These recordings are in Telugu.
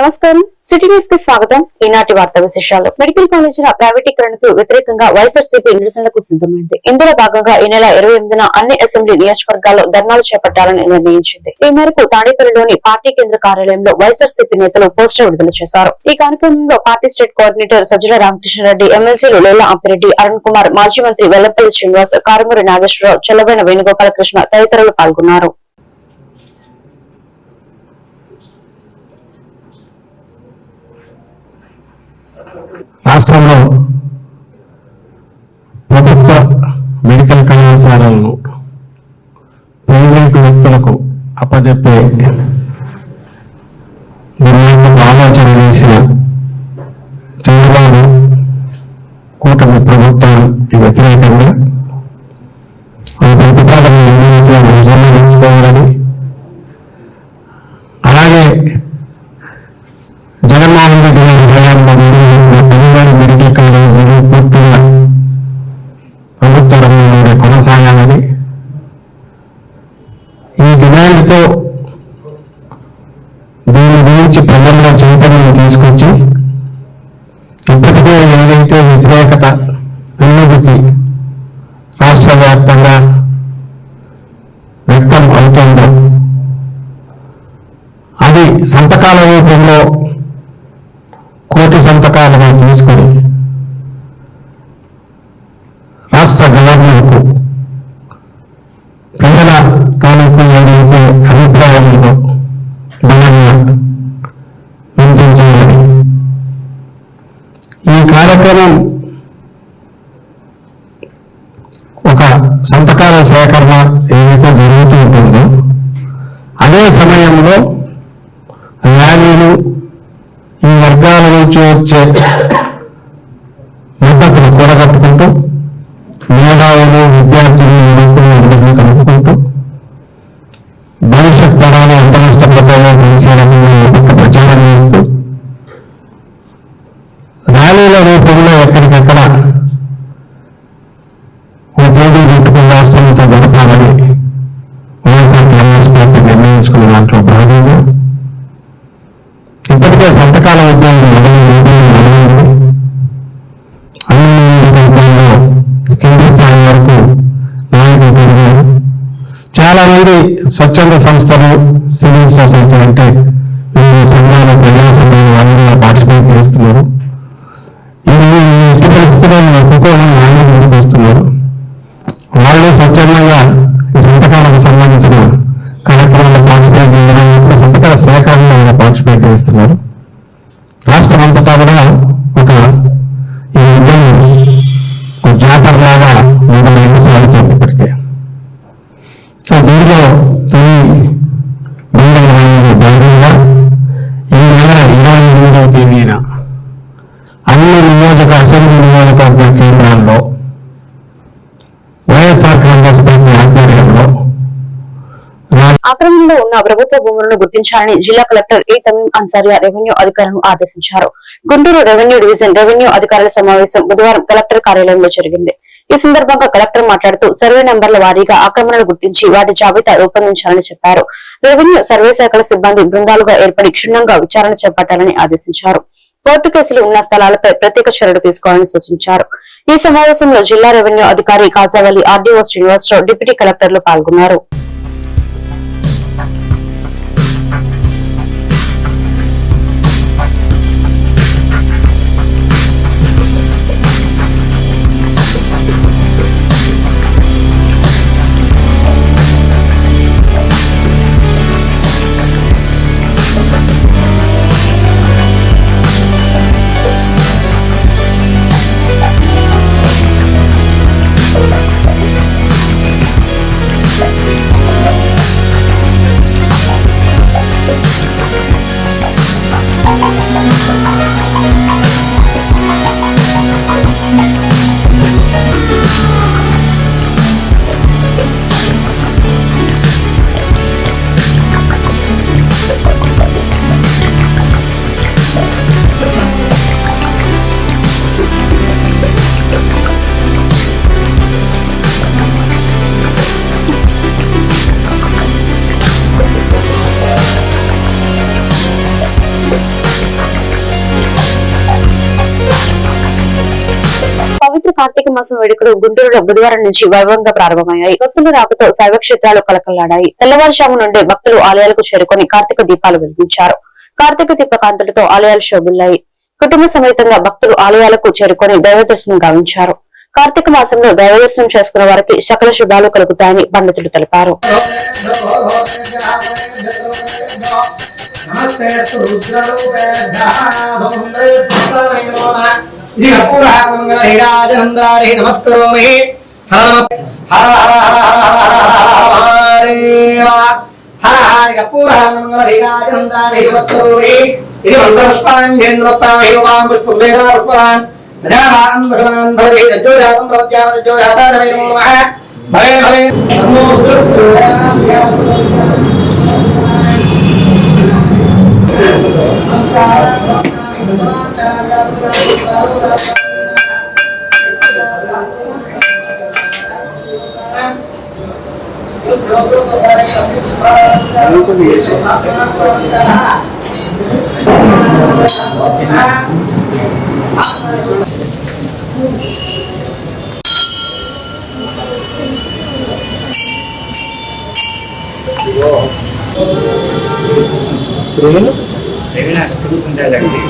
నమస్కారం. సిటీ న్యూస్కి స్వాగతం. ఈనాటి వార్త విశేషాలు. మెడికల్ కాలేజీల ప్రైవేటీకరణకు వ్యతిరేకంగా వైఎస్ఆర్సీపీ నిరసనలకు సిద్ధమైంది. ఇందులో భాగంగా ఈ నెల ఇరవై ఎనిమిదిన అన్ని అసెంబ్లీ నియోజకవర్గాల్లో ధర్నాలు చేపట్టాలని నిర్ణయించింది. ఈ మేరకు తాడేపల్లిలోని పార్టీ కేంద్ర కార్యాలయంలో వైఎస్ఆర్సీపీ నేతలు పోస్టర్ విడుదల చేశారు. ఈ కార్యక్రమంలో party state coordinator Sajjala Ramakrishna Reddy ఎమ్మెల్సీలు లేలా అంపిరెడ్డి అరుణ్ కుమార్ మాజీ మంత్రి వెల్లంపల్లి శ్రీనివాస్ కారుమూరి నాగేశ్వరరావు చెల్లబైన వేణుగోపాలకృష్ణ తదితరులు పాల్గొన్నారు. రాష్ట్రంలో ప్రభుత్వ మెడికల్ కళాశాలలను ప్రైవేటు వ్యక్తులకు అప్పజెప్పే వ్యతిరేకత పెన్నుడికి రాష్ట్ర వ్యాప్తంగా వ్యక్తం అవుతుందో. అది సంతకాల రూపంలో కోటి సంతకాలను తీసుకొని రాష్ట్ర గవర్నర్కు ప్రజల తాలూకు ఏదైతే అభిప్రాయాలను బలంగా వినిపించాలని ఈ కార్యక్రమం ఒక సంతకాల ఏదైతే జరుగుతూ ఉంటుందో అదే సమయంలో ర్యాలీలు ఈ వర్గాల నుంచి వచ్చే ఇప్పటికే సంతకాల ఉద్యోగం అన్ని కింది స్థాయి వరకు నాయకులు పెరిగారు. చాలా మంది స్వచ్ఛంద సంస్థలు సివిల్ సొసైటీ అంటే వివిధ సంఘాలు ప్రజా సంఘాలు అందరూ పార్టిసిపేట్ చేస్తున్నారు. ఇది ఎట్టి పరిస్థితుల్లో ఒప్పుకోవడం వాళ్ళు ముందుకు వస్తున్నారు. వాళ్ళు స్వచ్ఛందంగా ఈ సంతకాలకు సంబంధించిన కార్యక్రమాలు పార్టిసిపేట్ చేయడం సంతకాల సేకరణలో పార్టిసిపేట్ చేస్తున్నారు. అక్రమంలో ఉన్న ప్రభుత్వ భూములను గుర్తించాలని జిల్లా collector A Thameem Ansariya revenue అధికారులను ఆదేశించారు. గుంటూరు రెవెన్యూ డివిజన్ రెవెన్యూ అధికారుల సమావేశం బుధవారం కలెక్టర్ కార్యాలయంలో జరిగింది. ఈ సందర్భంగా కలెక్టర్ మాట్లాడుతూ సర్వే నెంబర్ల వారీగా ఆక్రమణలు గుర్తించి వాటి జాబితా రూపొందించాలని చెప్పారు. రెవెన్యూ సర్వే శాఖల సిబ్బంది బృందాలుగా ఏర్పడి క్షుణ్ణంగా విచారణ చేపట్టాలని ఆదేశించారు. కోర్టు కేసులు ఉన్న స్థలాలపై ప్రత్యేక చర్యలు తీసుకోవాలని సూచించారు. ఈ సమావేశంలో జిల్లా రెవెన్యూ అధికారి కాజావల్లి ఆర్డీఓ శ్రీనివాసరావు డిప్యూటీ కలెక్టర్లు పాల్గొన్నారు. మాసం వేడుకలు గుంటూరులో బుధవారం నుంచి వైభవంగా ప్రారంభమయ్యాయి. భక్తులు రాకతో శైవక్షేత్రాలు కలకల్లాడాయి తెల్లవారుజాము నుండే భక్తులు ఆలయాలకు చేరుకొని కార్తీక దీపాలు వెలిగించారు. కార్తీక దీపకాంతులతో ఆలయాలు శోభిల్లాయి. కుటుంబ సమేతంగా భక్తులు ఆలయాలకు చేరుకొని దైవదర్శనం గావించారు. కార్తీక మాసంలో దైవదర్శనం చేసుకున్న వారికి సకల శుభాలు కలుగుతాయని పండితులు తెలిపారు. నమస్తే శ్రీరాజనంద్రారే నమస్కరోమి హర హర హర హర హర హర కపూరహారమంగళీరాజనంద్రారే నమస్కరోమి ఇది మంత్రపుష్పాంజేంద్రప్రామేవాం పుష్పం వేదా పుష్పవాన్ ప్రజాభాగం పుష్పాన్ భవతి రజ్జోజాతం ప్రవత్యామజ్జోజాతారమే నమో నమః భవే భవే నమో నమః Terus ரவிநாத் புதுக்குண்டால் அங்கே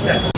Thank you.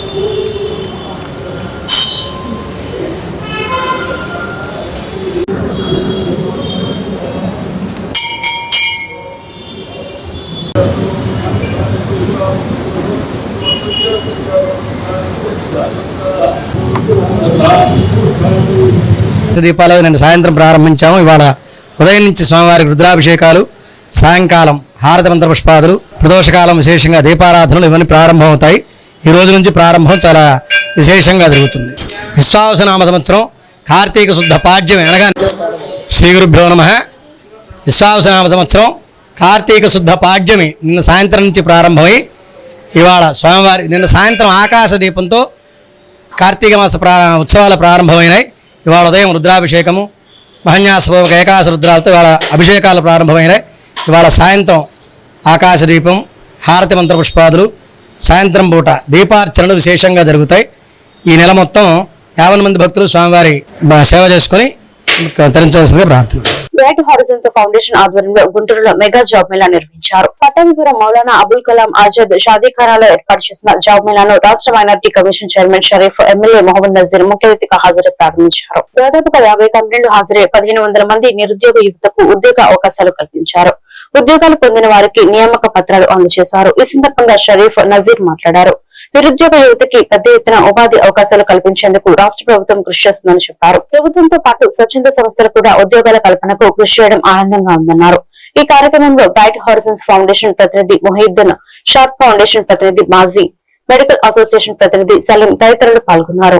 దీపాలు నిన్న సాయంత్రం ప్రారంభించాము. ఇవాళ ఉదయం నుంచి స్వామివారికి రుద్రాభిషేకాలు సాయంకాలం హారతి మంత్ర పుష్పాదులు ప్రదోషకాలం విశేషంగా దీపారాధనలు ఇవన్నీ ప్రారంభమవుతాయి. ఈ రోజు నుంచి ప్రారంభం చాలా విశేషంగా జరుగుతుంది. విశ్వాసనామ సంవత్సరం కార్తీక శుద్ధ పాడ్యం అనగా శ్రీ గురుభ్యో నమ. విశ్వాసనామ సంవత్సరం కార్తీక శుద్ధ పాడ్యమి నిన్న సాయంత్రం నుంచి ప్రారంభమై ఇవాళ స్వామివారి నిన్న సాయంత్రం ఆకాశ దీపంతో కార్తీక మాస ప్రా ఉత్సవాలు ప్రారంభమైనాయి. ఇవాళ ఉదయం రుద్రాభిషేకము మహన్యాసపూర్వక ఏకాశ రుద్రాలతో ఇవాళ అభిషేకాలు ప్రారంభమైనాయి. ఇవాళ సాయంత్రం ఆకాశదీపం హారతి మంత్ర పుష్పాదులు సాయంత్రం పూట దీపార్చనలు విశేషంగా జరుగుతాయి. ఈ నెల మొత్తం యాభై మంది భక్తులు స్వామివారి సేవ చేసుకొని తరించవలసిందిగా ప్రార్థన గ్రేట్ హారిజన్స్ ఫౌండేషన్ ఆధ్వర్యంలో గుంటూరులో మెగా జాబ్ మేళా నిర్వహించారు. పట్టణపురం మౌలానా అబుల్ కలాం ఆజాద్ షాదీఖానాలో ఏర్పాటు చేసిన జాబ్ మేళాను రాష్ట్ర minority commission chairman Sharif MLA Mohammad Nazeer ముఖ్య అతిథిగా హాజరై ప్రారంభించారు. దాదాపుగా యాభై కంపెనీలు హాజరై పదిహేను వందల మంది నిరుద్యోగ యువతకు ఉద్యోగ అవకాశాలు కల్పించారు. ఉద్యోగాలు పొందిన వారికి నియామక పత్రాలు అందజేశారు. ఈ సందర్భంగా షరీఫ్ నజీర్ మాట్లాడారు. నిరుద్యోగ యువతకి పెద్ద ఎత్తున ఉపాధి అవకాశాలు కల్పించేందుకు రాష్ట్ర ప్రభుత్వం కృషి చేస్తుందని చెప్పారు. ప్రభుత్వంతో పాటు స్వచ్ఛంద సంస్థలు కూడా ఉద్యోగాల కల్పనకు కృషి చేయడం ఆనందంగా ఉందన్నారు. ఈ కార్యక్రమంలో బ్రైట్ హారిజన్స్ ఫౌండేషన్ ప్రతినిధి మొహీద్దీన్ షార్ట్ ఫౌండేషన్ ప్రతినిధి మాజీ మెడికల్ అసోసియేషన్ ప్రతినిధి సలీం తదితరులు పాల్గొన్నారు.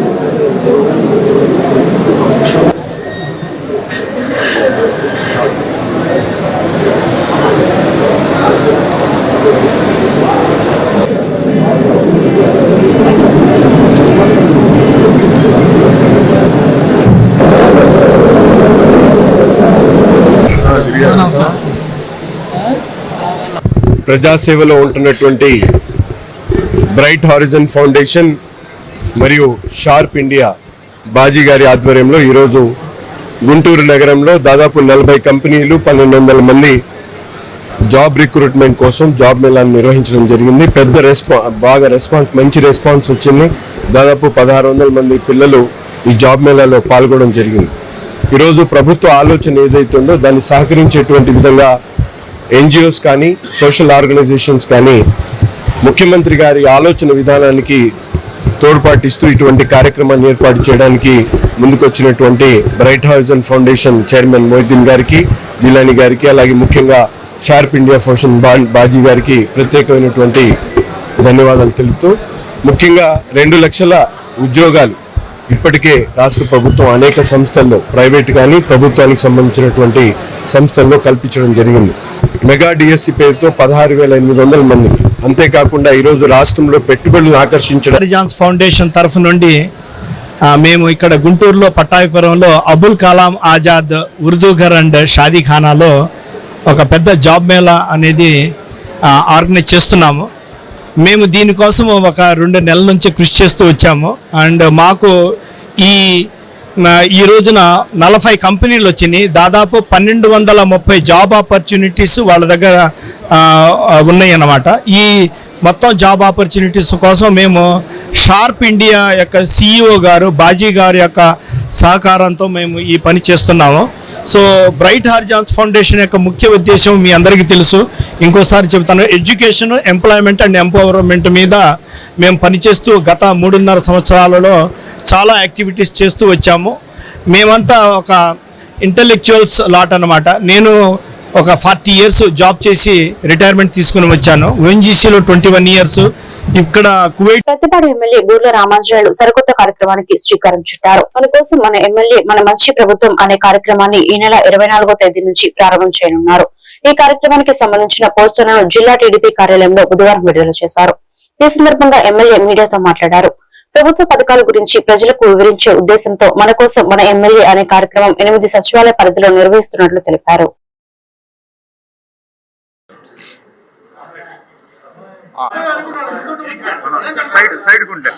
ప్రజాసేవలో ఉంటున్నటువంటి బ్రైట్ హారిజన్ ఫౌండేషన్ మరియు షార్ప్ ఇండియా బాజీ గారి ఆధ్వర్యంలో ఈరోజు గుంటూరు నగరంలో దాదాపు నలభై కంపెనీలు పన్నెండు వందల మంది జాబ్ రిక్రూట్మెంట్ కోసం జాబ్ మేళాన్ని నిర్వహించడం జరిగింది. పెద్ద రెస్పా బాగా రెస్పాన్స్ మంచి రెస్పాన్స్ వచ్చింది. దాదాపు పదహారు వందల మంది పిల్లలు ఈ జాబ్ మేళాలో పాల్గొనడం జరిగింది. ఈరోజు ప్రభుత్వ ఆలోచన ఏదైతే ఉందో దాన్ని సహకరించేటువంటి విధంగా ఎన్జిఓస్ కానీ సోషల్ ఆర్గనైజేషన్స్ కానీ ముఖ్యమంత్రి గారి ఆలోచన విధానానికి తోడ్పాటిస్తూ ఇటువంటి కార్యక్రమాన్ని ఏర్పాటు చేయడానికి ముందుకొచ్చినటువంటి bright horizon foundation chairman Mohiddin గారికి జిలాని గారికి అలాగే ముఖ్యంగా షార్ప్ ఇండియా ఫౌండేషన్ బా- బాజీ గారికి ప్రత్యేకమైనటువంటి ధన్యవాదాలు తెలుపుతూ ముఖ్యంగా రెండు లక్షల ఉద్యోగాలు ఇప్పటికే రాష్ట్ర ప్రభుత్వం అనేక సంస్థల్లో ప్రైవేట్ కానీ ప్రభుత్వానికి సంబంధించినటువంటి సంస్థల్లో కల్పించడం జరిగింది. మెగా డిఎస్సి పేరుతో పదహారు వేల ఎనిమిది వందల మందికి అంతేకాకుండా ఈరోజు రాష్ట్రంలో పెట్టుబడులను ఆకర్షించడం జాన్స్ ఫౌండేషన్ తరఫు నుండి మేము ఇక్కడ గుంటూరులో పట్టాభిపురంలో అబుల్ కలాం ఆజాద్ ఉర్దూఘర్ అండ్ షాదీఖానాలో ఒక పెద్ద జాబ్ మేళా అనేది ఆర్గనైజ్ చేస్తున్నాము. మేము దీనికోసం ఒక రెండు నెలల నుంచి కృషి చేస్తూ వచ్చాము. అండ్ మాకు ఈ ఈ రోజున నలభై కంపెనీలు వచ్చినాయి. దాదాపు పన్నెండు వందల ముప్పై జాబ్ ఆపర్చునిటీస్ వాళ్ళ దగ్గర ఉన్నాయి అన్నమాట ఈ మొత్తం జాబ్ ఆపర్చునిటీస్ కోసం మేము షార్ప్ ఇండియా యొక్క సిఇఓ గారు బాజీ గారి యొక్క సహకారంతో మేము ఈ పని చేస్తున్నాము. సో బ్రైట్ హార్జాన్స్ ఫౌండేషన్ యొక్క ముఖ్య ఉద్దేశం మీ అందరికీ తెలుసు. ఇంకోసారి చెబుతాను ఎడ్యుకేషన్ ఎంప్లాయ్మెంట్ అండ్ ఎంపవర్మెంట్ మీద మేము పనిచేస్తూ గత మూడున్నర సంవత్సరాలలో చాలా యాక్టివిటీస్ చేస్తూ వచ్చాము. మేమంతా ఒక ఇంటలెక్చువల్స్ లాట్ అనమాట నేను ఒక ఫార్టీ ఇయర్స్ జాబ్ చేసి రిటైర్మెంట్ తీసుకుని వచ్చాను. ఓఎన్జీసీలో ట్వంటీ వన్ ఇయర్స్. ఇక్కడ కువైట్ ప్రతిపాడు ఎమ్మెల్యే బూర్ల రామాంజనేయులు సరికొత్త కార్యక్రమానికి శ్రీకారం చుట్టారు. మన కోసం మన ఎమ్మెల్యే మన మంచి ప్రభుత్వం అనే కార్యక్రమాన్ని ఈ నెల ఇరవై నాలుగో తేదీ నుంచి ప్రారంభం చేయనున్నారు. ఈ కార్యక్రమానికి సంబంధించిన పోస్టర్లను జిల్లా టీడీపీ కార్యాలయంలో బుధవారం విడుదల చేశారు. ఈ సందర్భంగా ఎమ్మెల్యే మీడియాతో మాట్లాడారు. ప్రభుత్వ పథకాల గురించి ప్రజలకు వివరించే ఉద్దేశంతో మన కోసం మన ఎమ్మెల్యే అనే కార్యక్రమం ఎనిమిది సచివాలయ పరిధిలో నిర్వహిస్తున్నట్లు తెలిపారు. సైడ్ సైడ్ కుంటే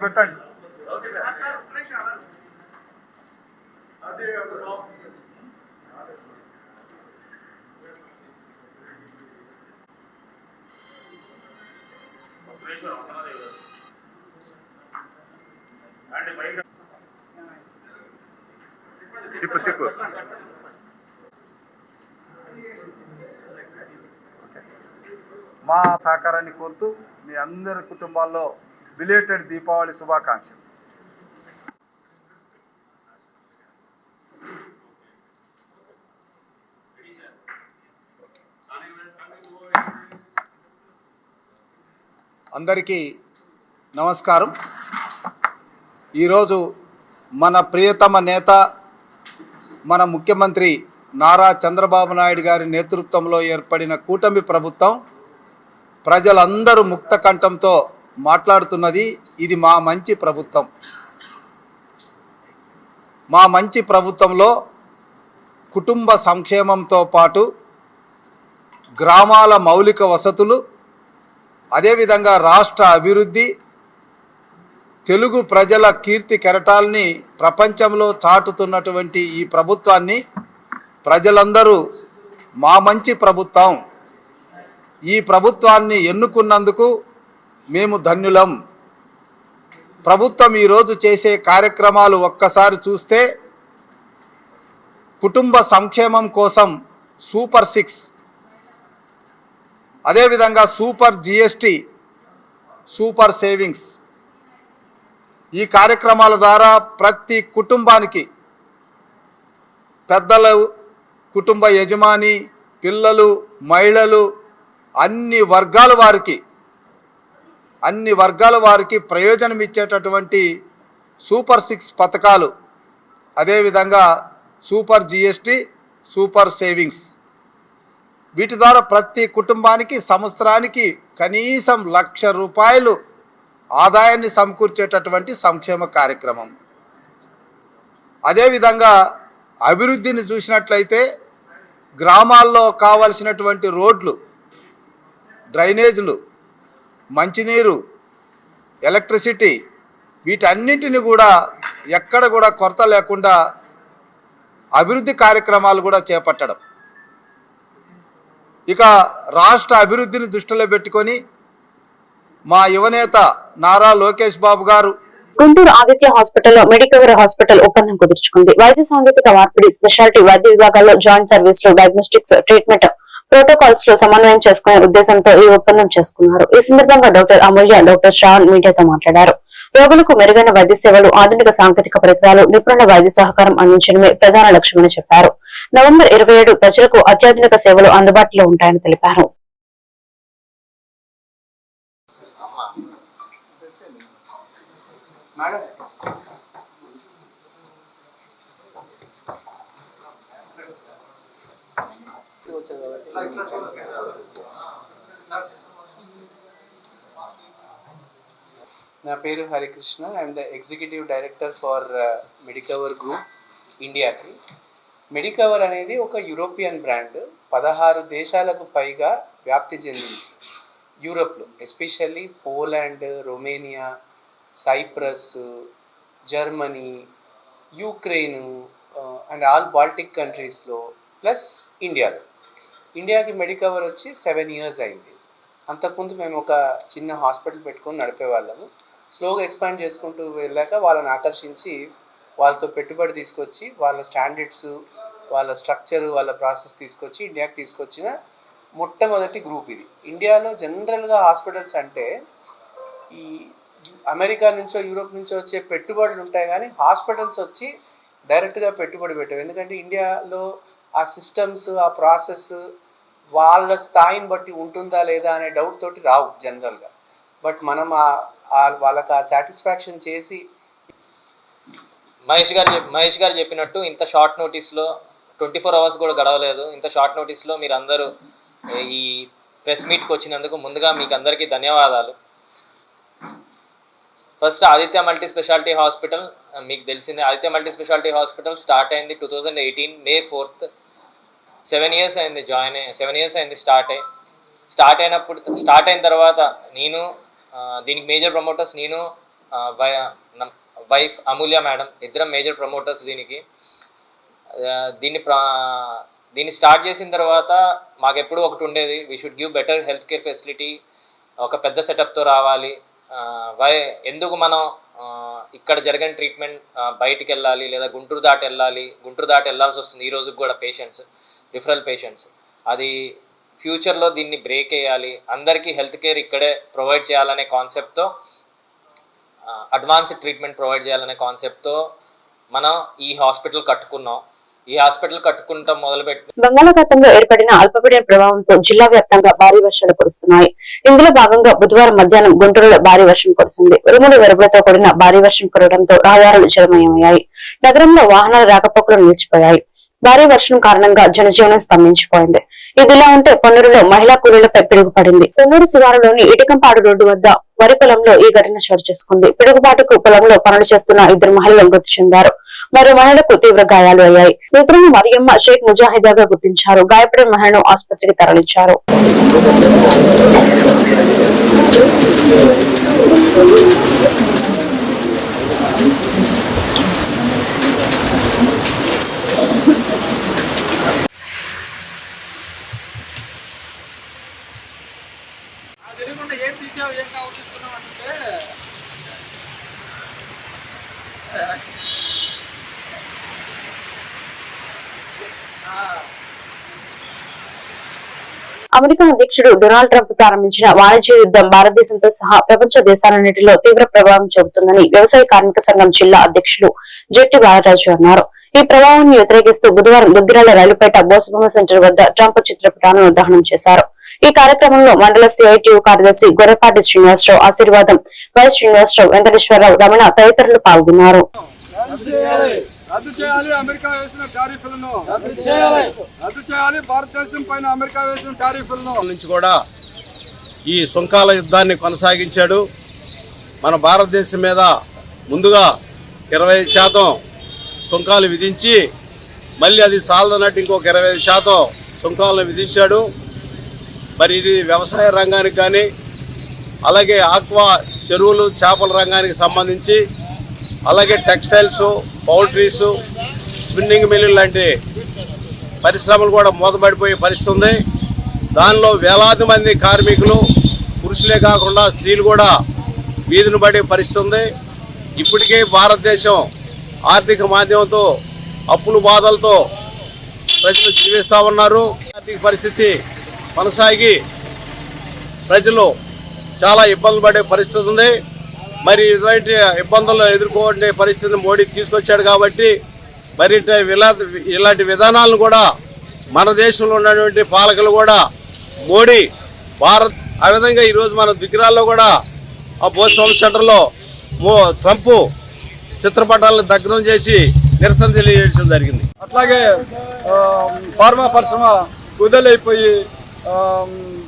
పెట్టండి అదే మా సహకారాన్ని కోరుతూ మీ అందరి కుటుంబాల్లో బిలేటెడ్ దీపావళి శుభాకాంక్షలు. అందరికీ నమస్కారం. ఈరోజు మన ప్రియతమ నేత మన ముఖ్యమంత్రి నారా చంద్రబాబు నాయుడు గారి నేతృత్వంలో ఏర్పడిన కూటమి ప్రభుత్వం ప్రజలందరూ ముక్త కంఠంతో మాట్లాడుతున్నది ఇది మా మంచి ప్రభుత్వం. మా మంచి ప్రభుత్వంలో కుటుంబ సంక్షేమంతో పాటు గ్రామాల మౌలిక వసతులు అదేవిధంగా రాష్ట్ర అభివృద్ధి తెలుగు ప్రజల కీర్తి కెరటాల్ని ప్రపంచంలో చాటుతున్నటువంటి ఈ ప్రభుత్వాన్ని ప్రజలందరూ మా మంచి ప్రభుత్వం ఈ ప్రభుత్వాన్ని ఎన్నుకున్నందుకు మేము ధన్యులం. ప్రభుత్వం ఈరోజు చేసే కార్యక్రమాలు ఒక్కసారి చూస్తే కుటుంబ సంక్షేమం కోసం సూపర్ సిక్స్ అదేవిధంగా సూపర్ జిఎస్టి సూపర్ సేవింగ్స్. ఈ కార్యక్రమాల ద్వారా ప్రతి కుటుంబానికి పెద్దలు కుటుంబ యజమాని పిల్లలు మహిళలు అన్ని వర్గాల వారికి అన్ని వర్గాల వారికి ప్రయోజనం ఇచ్చేటటువంటి సూపర్ సిక్స్ పథకాలు. అదేవిధంగా సూపర్ జిఎస్టి సూపర్ సేవింగ్స్. వీటి ద్వారా ప్రతి కుటుంబానికి సంవత్సరానికి కనీసం లక్ష రూపాయలు ఆదాయాన్ని సమకూర్చేటటువంటి సంక్షేమ కార్యక్రమం. అదేవిధంగా అభివృద్ధిని చూసినట్లయితే గ్రామాల్లో కావలసినటువంటి రోడ్లు డ్రైనేజీలు మంచినీరు ఎలక్ట్రిసిటీ వీటన్నిటిని కూడా ఎక్కడ కూడా కొరత లేకుండా అభివృద్ధి కార్యక్రమాలు కూడా చేపట్టడం. ఇక రాష్ట్ర అభివృద్ధిని దృష్టిలో పెట్టుకొని మా యువనేత నారా లోకేష్ బాబు గారు గుంటూరు ఆదిత్య హాస్పిటల్లో మెడికవర్ హాస్పిటల్ ఒప్పందం కుదుర్చుకుంది. వైద్య సాంకేతిక మార్పిడి స్పెషాలిటీ వైద్య విభాగాల్లో జాయింట్ సర్వీస్లో డయాగ్నోస్టిక్స్ ట్రీట్మెంట్ ప్రోటోకాల్స్లో సమన్వయం చేసుకునే ఉద్దేశంతో ఈ ఒప్పందం చేసుకున్నారు. ఈ సందర్భంగా డాక్టర్ అమూల్య డాక్టర్ శ్రావణ్ మీడియాతో మాట్లాడారు. రోగులకు మెరుగైన వైద్య సేవలు ఆధునిక సాంకేతిక పరికరాలు నిపుణుల వైద్య సహకారం అందించడమే ప్రధాన లక్ష్యమని చెప్పారు. నవంబర్ ఇరవై ఏడు ప్రజలకు అత్యాధునిక సేవలు అందుబాటులో ఉంటాయని తెలిపారు. నా పేరు Harikrishna. I'm the executive director for Medicover group ఇండియాకి మెడికవర్ అనేది ఒక యూరోపియన్ బ్రాండ్ పదహారు దేశాలకు పైగా వ్యాప్తి చెందింది. యూరోప్లో especially Poland Romania Cyprus Germany Ukraine and all Baltic కంట్రీస్లో ప్లస్ ఇండియాలో ఇండియాకి మెడికవర్ వచ్చి సెవెన్ ఇయర్స్ అయింది. అంతకుముందు మేము ఒక చిన్న హాస్పిటల్ పెట్టుకొని నడిపేవాళ్ళము. స్లోగా ఎక్స్పాండ్ చేసుకుంటూ వెళ్ళాక వాళ్ళని ఆకర్షించి వాళ్ళతో పెట్టుబడి తీసుకొచ్చి వాళ్ళ స్టాండర్డ్స్ వాళ్ళ స్ట్రక్చర్ వాళ్ళ ప్రాసెస్ తీసుకొచ్చి ఇండియాకి తీసుకొచ్చిన మొట్టమొదటి గ్రూప్ ఇది. ఇండియాలో జనరల్గా హాస్పిటల్స్ అంటే ఈ అమెరికా నుంచో యూరోప్ నుంచో వచ్చే పెట్టుబడులు ఉంటాయి కానీ హాస్పిటల్స్ వచ్చి డైరెక్ట్గా పెట్టుబడి పెట్టావు. ఎందుకంటే ఇండియాలో ఆ సిస్టమ్స్ ఆ ప్రాసెస్ వాళ్ళ స్థాయిని బట్టి ఉంటుందా లేదా అనే డౌట్ తోటి రావు జనరల్గా బట్ మనం ఆ- ఆ వాళ్ళకి ఆ సాటిస్ఫాక్షన్ చేసి మహేష్ గారు మహేష్ గారు చెప్పినట్టు ఇంత షార్ట్ నోటీస్లో ట్వంటీ ఫోర్ అవర్స్ కూడా గడవలేదు. ఇంత షార్ట్ నోటీస్లో మీరు అందరూ ఈ ప్రెస్ మీట్కి వచ్చినందుకు ముందుగా మీకు అందరికీ ధన్యవాదాలు. First Aditya multi speciality hospital మీకు తెలిసిందే Aditya multi speciality hospital start అయింది two thousand eighteen May fourth seven years అయింది జాయిన్ అయ్యి సెవెన్ ఇయర్స్ అయింది స్టార్ట్ అయ్యి. స్టార్ట్ అయినప్పుడు స్టార్ట్ అయిన తర్వాత నేను దీనికి మేజర్ ప్రమోటర్స్ నేను వై- వైఫ్ అమూల్య మేడం ఇద్దరం మేజర్ ప్రమోటర్స్ దీనికి. దీన్ని ప్రా దీన్ని స్టార్ట్ చేసిన తర్వాత మాకు ఎప్పుడూ ఒకటి ఉండేది we should give better health care facility ఒక పెద్ద సెటప్తో రావాలి. వై ఎందుకు మనం ఇక్కడ జరిగిన ట్రీట్మెంట్ బయటికి వెళ్ళాలి లేదా గుంటూరు దాటి వెళ్ళాలి గుంటూరు దాటి వెళ్ళాల్సి వస్తుంది ఈ రోజుకి కూడా పేషెంట్స్ రిఫరల్ పేషెంట్స్ అది ఫ్యూచర్లో దీన్ని బ్రేక్ వేయాలి అందరికీ హెల్త్ కేర్ ఇక్కడే ప్రొవైడ్ చేయాలనే కాన్సెప్ట్తో అడ్వాన్స్ ట్రీట్మెంట్ ప్రొవైడ్ చేయాలనే కాన్సెప్ట్తో మనం ఈ హాస్పిటల్ కట్టుకున్నాం. ఈ హాస్పిటల్ కట్టుకుంటాం మొదలుపెట్టి బంగాళాఖాతంలో ఏర్పడిన అల్పపీడన ప్రభావంతో జిల్లా వ్యాప్తంగా భారీ వర్షాలు కురుస్తున్నాయి. ఇందులో భాగంగా బుధవారం మధ్యాహ్నం గుంటూరులో భారీ వర్షం కురిసింది. ఉరుములు వెరుపులతో కూడిన భారీ వర్షం కురవడంతో రహదారులు జలమయమయ్యాయి. నగరంలో వాహనాల రాకపోకలు నిలిచిపోయాయి. భారీ వర్షం కారణంగా జనజీవనం స్తంభించిపోయింది. ఇదిలా ఉంటే పొన్నూరులో మహిళా కూలీలపై పిడుగుపడింది. పొన్నూరు శివారులోని ఇటుకంపాడు రోడ్డు వద్ద వరి పొలంలో ఈ ఘటన చోటు చేసుకుంది. పిడుగుపాటుకు పొలంలో పనులు చేస్తున్న ఇద్దరు మహిళలు మృతి చెందారు. మరో మహిళకు తీవ్ర గాయాలు అయ్యాయి. మృతులను మరియమ్మ షేక్ ముజాహిదాగా గుర్తించారు. గాయపడిన మహిళను ఆసుపత్రికి తరలించారు. అమెరికా అధ్యక్షుడు డొనాల్డ్ ట్రంప్ ప్రారంభించిన వాణిజ్య యుద్ధం భారతదేశంతో సహా ప్రపంచ దేశాలన్నింటిలో తీవ్ర ప్రభావం చూపుతుందని వ్యవసాయ కార్మిక సంఘం జిల్లా అధ్యక్షుడు జెట్టి బాలరాజు అన్నారు. ఈ ప్రభావాన్ని వ్యతిరేకిస్తూ బుధవారం దుగ్గిరాల రైలుపేట బోసబొమ్మ సెంటర్ వద్ద ట్రంప్ చిత్రపటాలను దహనం చేశారు. ఈ కార్యక్రమంలో మండల సిఐటియు కార్యదర్శి గొర్రెపాటి శ్రీనివాసరావు ఆశీర్వాదం. వై శ్రీనివాసరావు వెంకటేశ్వరరావు రమణ తదితరులు పాల్గొన్నారు. రద్దు చేయాలి. అమెరికా వేసిన టారిఫ్లను. రద్దు చేయాలి. భారతదేశం పైన అమెరికా వేసిన టారిఫ్లను. నుంచి కూడా ఈ సుంకాల యుద్ధాన్ని కొనసాగించాడు. మన భారతదేశం మీద ముందుగా ఇరవై శాతం సుంకాలు విధించి మళ్ళీ అది సాలదన్నట్టు ఇంకొక ఇరవై శాతం సుంకాలను విధించాడు. మరి ఇది వ్యవసాయ రంగానికి కానీ అలాగే ఆక్వా చెరువులు చేపల రంగానికి సంబంధించి అలాగే టెక్స్టైల్స్ పౌల్ట్రీస్ స్పిన్నింగ్ మిల్లు లాంటి పరిశ్రమలు కూడా మూతపడిపోయే పరిస్థితి ఉంది. దానిలో వేలాది మంది కార్మికులు పురుషులే కాకుండా స్త్రీలు కూడా వీధిని పడే పరిస్థితి ఉంది. ఇప్పటికే భారతదేశం ఆర్థిక మాధ్యమంతో అప్పులు బాధలతో ప్రజలు జీవిస్తూ ఉన్నారు. ఆర్థిక పరిస్థితి కొనసాగి ప్రజలు చాలా ఇబ్బందులు పడే పరిస్థితి ఉంది. మరి ఇటువంటి ఇబ్బందులు ఎదుర్కొనే పరిస్థితిని మోడీ తీసుకొచ్చాడు కాబట్టి మరి ఇలా- ఇలాంటి విధానాలను కూడా మన దేశంలో ఉన్నటువంటి పాలకులు కూడా మోడీ భారత్ ఆ విధంగా ఈరోజు మన దిగ్గరాల్లో కూడా ఆ భోజనం సెంటర్లో ట్రంప్ చిత్రపటాలను దగ్గరం చేసి నిరసన తెలియజేయడం జరిగింది. అట్లాగే ఫార్మా పరిశ్రమ కుదలైపోయి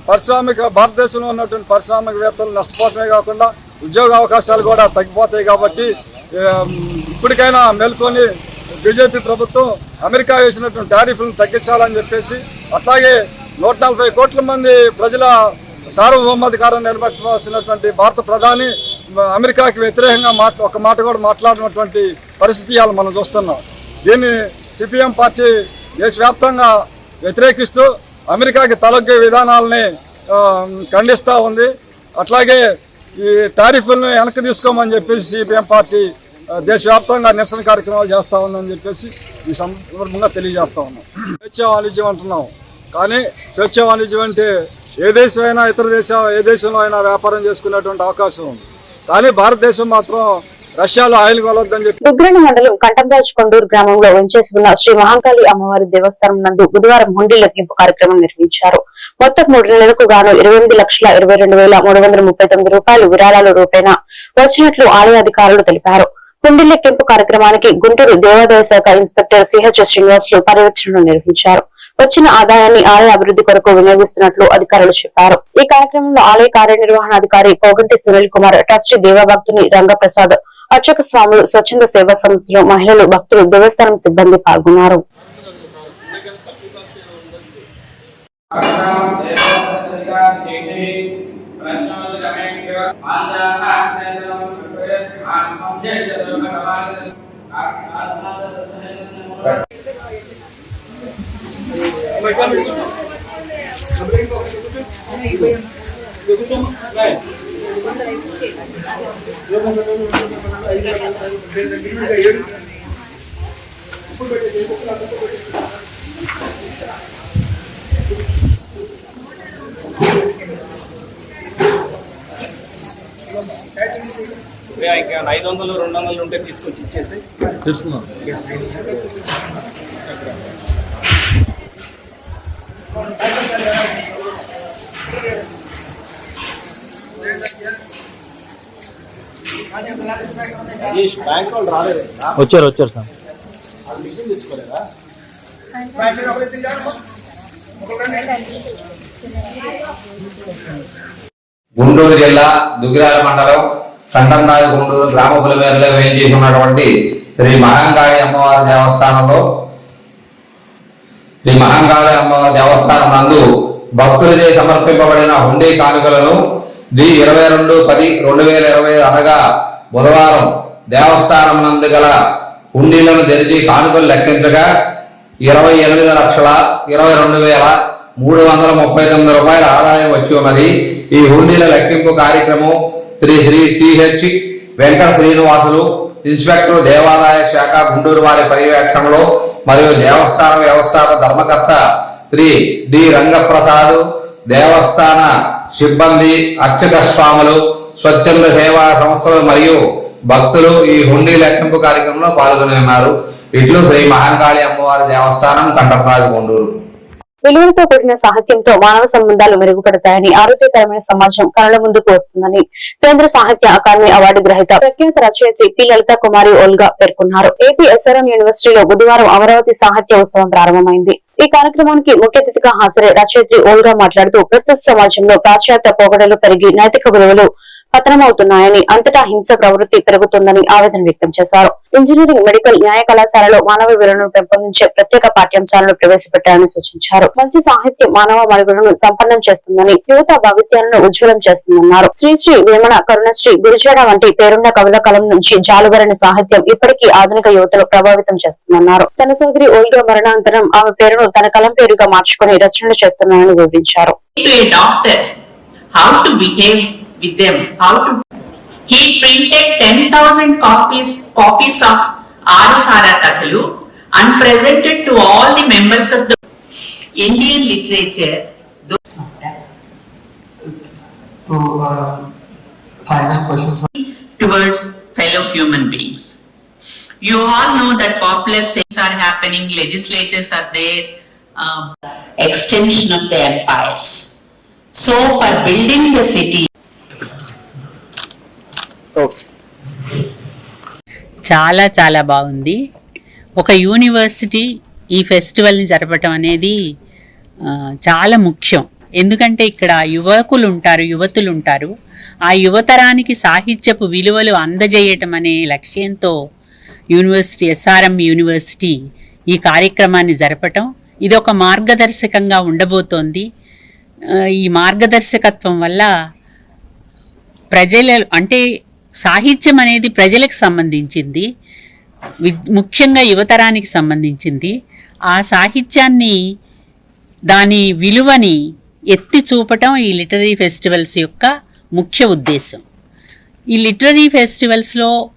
పారిశ్రామిక భారతదేశంలో ఉన్నటువంటి పారిశ్రామికవేత్తలు నష్టపోవటమే కాకుండా ఉద్యోగ అవకాశాలు కూడా తగ్గిపోతాయి కాబట్టి ఇప్పటికైనా మేల్కొని బీజేపీ ప్రభుత్వం అమెరికా వేసినటువంటి టారిఫ్లను తగ్గించాలని చెప్పేసి అట్లాగే నూట నలభై కోట్ల మంది ప్రజల సార్వభౌమాధికారం నిలబెట్టవలసినటువంటి భారత ప్రధాని అమెరికాకి వ్యతిరేకంగా మాట ఒక మాట కూడా మాట్లాడినటువంటి పరిస్థితి ఇవాళ మనం చూస్తున్నాం. దీన్ని సిపిఎం పార్టీ దేశవ్యాప్తంగా వ్యతిరేకిస్తూ అమెరికాకి తలొగ్గే విధానాలని ఖండిస్తూ ఉంది. అట్లాగే ఈ టారిఫ్లను వెనక్కి తీసుకోమని చెప్పేసి సిపిఎం పార్టీ దేశవ్యాప్తంగా నిరసన కార్యక్రమాలు చేస్తూ ఉందని చెప్పేసి ఈ సందర్భంగా తెలియజేస్తా ఉన్నాం. స్వేచ్ఛ వాణిజ్యం అంటున్నాం. కానీ స్వేచ్ఛ వాణిజ్యం అంటే ఏ దేశమైనా ఇతర దేశం ఏ దేశంలో అయినా వ్యాపారం చేసుకునేటువంటి అవకాశం ఉంది. కానీ భారతదేశం మాత్రం రష్యాలో ఆయిల్ కొలొద్దని చెప్పి దుగ్గిరణ మండలం కంటంరాజ్ కొండూరు గ్రామంలో ఉంచేసి ఉన్న శ్రీ మహాకాళి అమ్మవారి దేవస్థానం నందు బుధవారం హుండీ లెక్కింపు కార్యక్రమం నిర్వహించారు. మొత్తం మూడు నెలలకు గాను ఇరవై ఎనిమిది లక్షల ఇరవై రెండు వేల మూడు వందల ముప్పై తొమ్మిది రూపాయలు విరాళాల రూపేణ వచ్చినట్లు ఆలయ అధికారులు తెలిపారు. హుండీ లెక్కింపు కార్యక్రమానికి గుంటూరు దేవాదాయ శాఖ ఇన్స్పెక్టర్ సిహెచ్ శ్రీనివాసులు పర్యవేక్షణను నిర్వహించారు. వచ్చిన ఆదాయాన్ని ఆలయ అభివృద్ధి కొరకు వినియోగిస్తున్నట్లు అధికారులు చెప్పారు. ఈ కార్యక్రమంలో ఆలయ కార్యనిర్వహణాధికారి కోగంటి సునీల్ కుమార్ ట్రస్టీ దేవభక్తుని రంగప్రసాద్ అర్చక స్వాములు స్వచ్ఛంద సేవా సంస్థలు మహిళలు భక్తులు దేవస్థానం సిబ్బంది పాల్గొన్నారు. ఐదు వందలు రెండు వందలు ఉంటే తీసుకొచ్చి ఇచ్చేసి బ్యాంక్ Thank you. వచ్చారు వచ్చారు సార్. గుంటూరు జిల్లా దుగ్గిరాల మండలం కంటంరాజు గుంటూరు గ్రామ పులిమేరలో వేయించేసి ఉన్నటువంటి శ్రీ మహంకాళి అమ్మవారి దేవస్థానంలో శ్రీ మహంకాళి అమ్మవారి దేవస్థానం నందు భక్తులచే సమర్పింపబడిన హుండీ కానుకలను ది ఇరవై రెండు పది రెండు వేల ఇరవై అనగా బుధవారం దేవస్థానం నందు గల హుండీలను తెరిచి కానుకలు లెక్కించగా ఇరవై ఎనిమిది లక్షల ఇరవై రెండు వేల మూడు వందల ముప్పై తొమ్మిది రూపాయల ఆదాయం వచ్చి ఉన్నది. ఈ హుండీల లెక్కింపు కార్యక్రమం శ్రీ శ్రీ సిహెచ్ వెంకట శ్రీనివాసులు ఇన్స్పెక్టర్ దేవాదాయ శాఖ గుంటూరు వారి పర్యవేక్షణలో మరియు దేవస్థాన వ్యవస్థాపక ధర్మకర్త శ్రీ డి రంగప్రసాద్ దేవస్థాన సిబ్బంది అర్చక స్వాములు స్వచ్ఛంద సేవా సంస్థలు మరియు భక్తులు ఈ హుండీ లెక్కింపు కార్యక్రమంలో పాల్గొని ఉన్నారు. ఇట్లు శ్రీ మహంకాళి అమ్మవారి దేవస్థానం కంటపరాజు కొండూరు విలువలతో కూడిన సాహిత్యంతో మానవ సంబంధాలు మెరుగుపడతాయని ఆరోగ్యకరమైన సమాజం కళల ముందుకు వస్తుందని కేంద్ర సాహిత్య అకాడమీ అవార్డు గ్రహీత ప్రఖ్యాత రచయిత్రి పి. లలిత కుమారి ఓల్గా పేర్కొన్నారు. ఏపీ ఎస్ఆర్ఎం యూనివర్సిటీలో బుధవారం అమరావతి సాహిత్య ఉత్సవం ప్రారంభమైంది. ఈ కార్యక్రమానికి ముఖ్య అతిథిగా హాజరై రచయిత్రి ఓల్గా మాట్లాడుతూ ప్రస్తుత సమాజంలో పాశ్చాత్య పోకడలు పెరిగి నైతిక విలువలు పతనమవుతున్నాయని అంతటా హింస ప్రవృత్తి పెరుగుతుందని ఆవేదన వ్యక్తం చేశారు. ఇంజనీరింగ్ మెడికల్ న్యాయ కళాశాలలో మానవ విలువలను పెంపొందించే ప్రత్యేక పాఠ్యాంశాలను ప్రవేశపెట్టాలని సూచించారు. మంచి సాహిత్యం మానవ మరుగులను సంపన్నం చేస్తుందని యువత భవిత్యాలను ఉజ్వలం చేస్తుందన్నారు. శ్రీశ్రీ వేమన కరుణశ్రీ గురుజాడ వంటి పేరున్న కవుల కలం నుంచి జాలుగరని సాహిత్యం ఇప్పటికీ ఆధునిక యువతలు ప్రభావితం చేస్తుందన్నారు. తన సోదరి ఓల్గా మరణాంతరం ఆమె పేరును తన కలం పేరుగా మార్చుకుని రచనలు చేస్తున్నారని వివరించారు. To a doctor how to with them, how to. He printed 10,000 copies copies of Arasara Kathalu and presented to all the members of the Indian literature. So, uh, final question from towards fellow human beings. You all know that popular sales are happening, legislatures are there, um, extension of the empires. So for building the city. చాలా చాలా బాగుంది. ఒక యూనివర్సిటీ ఈ ఫెస్టివల్ని జరపటం అనేది చాలా ముఖ్యం. ఎందుకంటే ఇక్కడ యువకులు ఉంటారు యువతులు ఉంటారు ఆ యువతరానికి సాహిత్యపు విలువలు అందజేయటం అనే లక్ష్యంతో యూనివర్సిటీ ఎస్ఆర్ఎం యూనివర్సిటీ ఈ కార్యక్రమాన్ని జరపటం. ఇది ఒక మార్గదర్శకంగా ఉండబోతోంది. ఈ మార్గదర్శకత్వం వల్ల ప్రజల అంటే సాహిత్యం అనేది ప్రజలకు సంబంధించింది వి- ముఖ్యంగా యువతరానికి సంబంధించింది. ఆ సాహిత్యాన్ని దాని విలువని ఎత్తి చూపటం ఈ లిటరీ ఫెస్టివల్స్ యొక్క ముఖ్య ఉద్దేశం. ఈ లిటరీ ఫెస్టివల్స్లో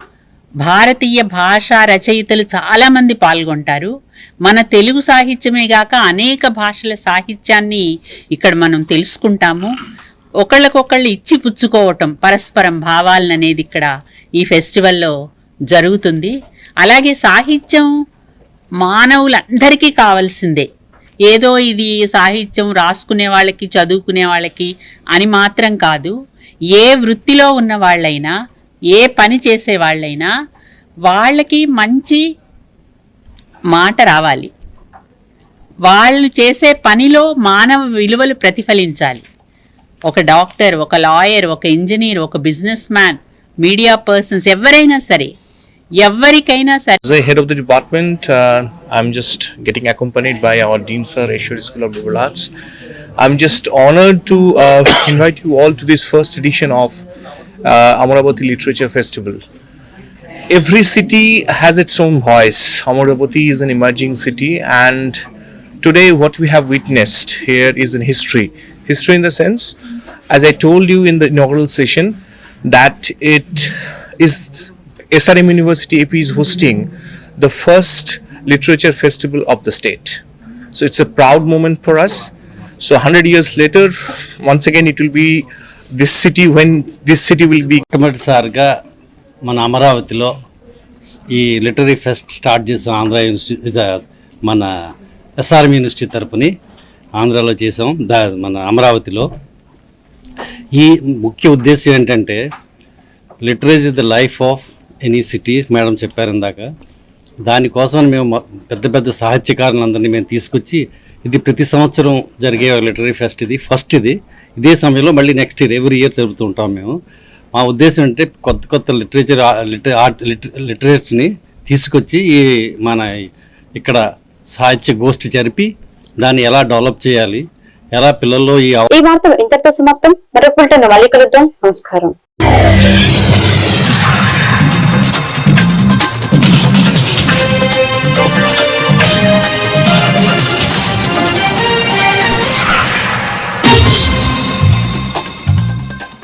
భారతీయ భాషా రచయితలు చాలామంది పాల్గొంటారు. మన తెలుగు సాహిత్యమే గాక అనేక భాషల సాహిత్యాన్ని ఇక్కడ మనం తెలుసుకుంటాము. ఒకళ్ళకొకళ్ళు ఇచ్చి పుచ్చుకోవటం పరస్పరం భావాలను అనేది ఇక్కడ ఈ ఫెస్టివల్లో జరుగుతుంది. అలాగే సాహిత్యం మానవులందరికీ కావాల్సిందే. ఏదో ఇది సాహిత్యం రాసుకునే వాళ్ళకి చదువుకునే వాళ్ళకి అని మాత్రం కాదు. ఏ వృత్తిలో ఉన్న వాళ్ళైనా ఏ పని చేసే వాళ్ళైనా వాళ్ళకి మంచి మాట రావాలి. వాళ్ళు చేసే పనిలో మానవ విలువలు ప్రతిఫలించాలి. ఒక డాక్టర్ ఒక లాయర్ ఒక ఇంజనీర్ ఒక బిజినెస్ మ్యాన్ మీడియా పర్సన్స్ ఎవరైనా సరే ఎవరికైనా సరే As the head of the department, uh, I'm just getting accompanied by our Dean Sir, Ashwari School of Liberal Arts. I'm just honored to uh, invite you all to this first edition of uh, Amaravati Literature Festival. Every city has its own voice. Amaravati is an emerging city, and today, what we have witnessed here is in history. History, in the sense, as I told you in the inaugural session, that it is SRM University AP is hosting the first literature festival of the state. So it's a proud moment for us. So 100 years later, once again, it will be this city when this city will be మొట్టమొదటిసారిగా మన అమరావతిలో ఈ లిటరీ ఫెస్ట్ స్టార్ట్ చేసిన ఆంధ్ర యూనివర్సిటీ మన ఎస్ఆర్ఎం యూనివర్సిటీ తరపుని ఆంధ్రాలో చేసాం దా మన అమరావతిలో. ఈ ముఖ్య ఉద్దేశం ఏంటంటే literature the life of any city madam చెప్పారు ఇందాక. దానికోసం మేము పెద్ద పెద్ద పెద్ద సాహిత్యకారులందరినీ మేము తీసుకొచ్చి ఇది ప్రతి సంవత్సరం జరిగే లిటరీ ఫెస్ట్ ఇది. ఫస్ట్ ఇది. ఇదే సమయంలో మళ్ళీ నెక్స్ట్ ఇయర్ ఎవ్రీ ఇయర్ జరుపుతూ ఉంటాం మేము. మా ఉద్దేశం అంటే కొత్త కొత్త లిటరేచర్ ఆర్ట్ లిటరేచర్ని తీసుకొచ్చి ఈ మన ఇక్కడ సాహిత్య గోష్ఠి జరిపి దాన్ని ఎలా డెవలప్ చేయాలి ఎలా పిల్లల్లో ఈ ఈ వార్తలు ఇంతటితో సమాప్తం. మరొక మళ్ళీ కలుద్దాం. నమస్కారం.